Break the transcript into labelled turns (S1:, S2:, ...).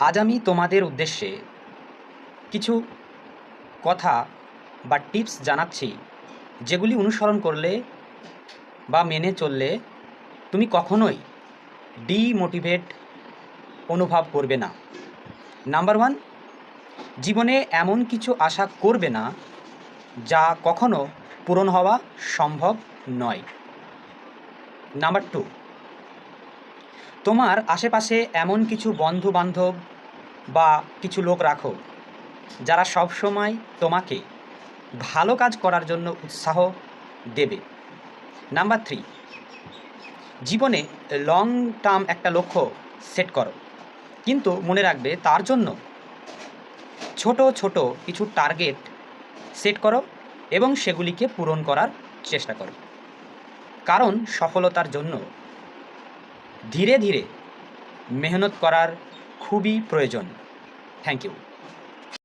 S1: আজ আমি তোমাদের উদ্দেশ্যে কিছু কথা বা টিপস জানাচ্ছি, যেগুলি অনুসরণ করলে বা মেনে চললে তুমি কখনোই ডিমোটিভেট অনুভব করবে না। নাম্বার ওয়ান, জীবনে এমন কিছু আশা করবে না যা কখনো পূরণ হওয়া সম্ভব নয়। নাম্বার টু তোমার আশেপাশে এমন কিছু বন্ধু বান্ধব বা কিছু লোক রাখো, যারা সব সময় তোমাকে ভালো কাজ করার জন্য উৎসাহ দেবে। নাম্বার থ্রি, জীবনে লং টার্ম একটা লক্ষ্য সেট করো। কিন্তু মনে রাখবে তার জন্য ছোট ছোট কিছু টার্গেট সেট করো এবং সেগুলিকে পূরণ করার চেষ্টা করো। কারণ সফলতার জন্য ধীরে ধীরে মেহনত করার খুবই প্রয়োজন। Thank you